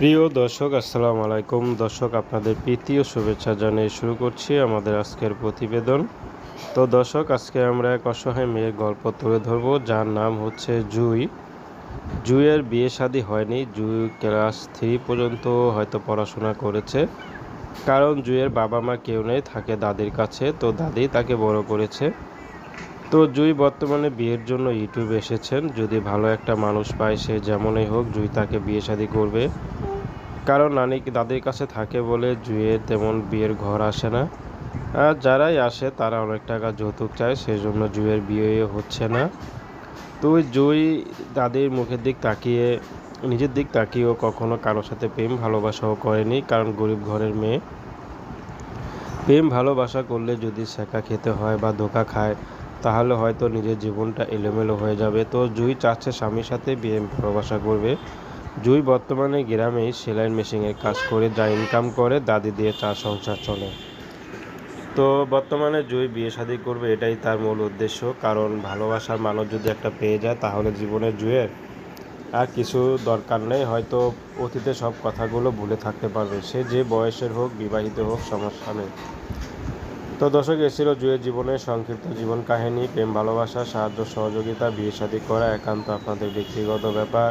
প্রিয় দর্শক, আসসালামু আলাইকুম। দর্শক, আপনাদের প্রীতি ও শুভেচ্ছা জানিয়ে শুরু করছি আমাদের আজকের প্রতিবেদন। তো দর্শক, আজকে আমরা এক অসহায় মেয়ের গল্প তুলে ধরবো, যার নাম হচ্ছে জুই। জুইয়ের বিয়ে শাদী হয়নি। জুই ক্লাস থ্রি পর্যন্ত হয়তো পড়াশোনা করেছে। কারণ জুইয়ের বাবা মা কেউ নেই, থাকে দাদির কাছে। তো দাদি তাকে বড় করেছে। তো জুই বর্তমানে বিয়ের জন্য ইউটিউবে এসেছেন। যদি ভালো একটা মানুষ পায়, সে যেমনই হোক, জুই তাকে বিয়ে শাদী করবে। কারণ নানি দাদির কাছে থাকে বলে জুয়ের তেমন বিয়ের ঘর আসে না। আর যারাই আসে, তারা অনেক টাকা যৌতুক চায় সেই জন্য জুয়ের বিয়ে হচ্ছে না। তো জুই দাদির মুখের দিক তাকিয়ে, নিজের দিক তাকিয়েও কখনো কারোর সাথে প্রেম ভালোবাসাও করেনি, কারণ গরিব ঘরের মেয়ে। প্রেম ভালোবাসা করলে যদি শেখা খেতে হয় বা ধোকা খায়, তাহলে হয়তো নিজের জীবনটা এলোমেলো হয়ে যাবে। তো জুই চাচ্ছে স্বামীর সাথে বিয়ে ভালোবাসা করবে। জুই বর্তমানে গ্রামেই সেলাই মেশিনের কাজ করে, যা ইনকাম করে, দাদি দিয়ে চা সংসার চলে। তো বর্তমানে জুই বিয়ে শাদী করবে এটাই তার মূল উদ্দেশ্য। কারণ ভালোবাসার মানুষ যদি একটা পেয়ে যায়, তাহলে জীবনে জুয়ের আর কিছু দরকার নেই। হয়তো অতীতে সব কথাগুলো ভুলে থাকতে পারবে। সে যে বয়সের হোক, বিবাহিত হোক সমস্যা নেই তো দর্শক এসেছিল জুয়ের জীবনের সংক্ষিপ্ত জীবন কাহিনী, প্রেম, ভালোবাসা, সাহায্য, সহযোগিতা, বিয়ে শাদী করা, একান্ত আপনাদের ব্যক্তিগত ব্যাপার।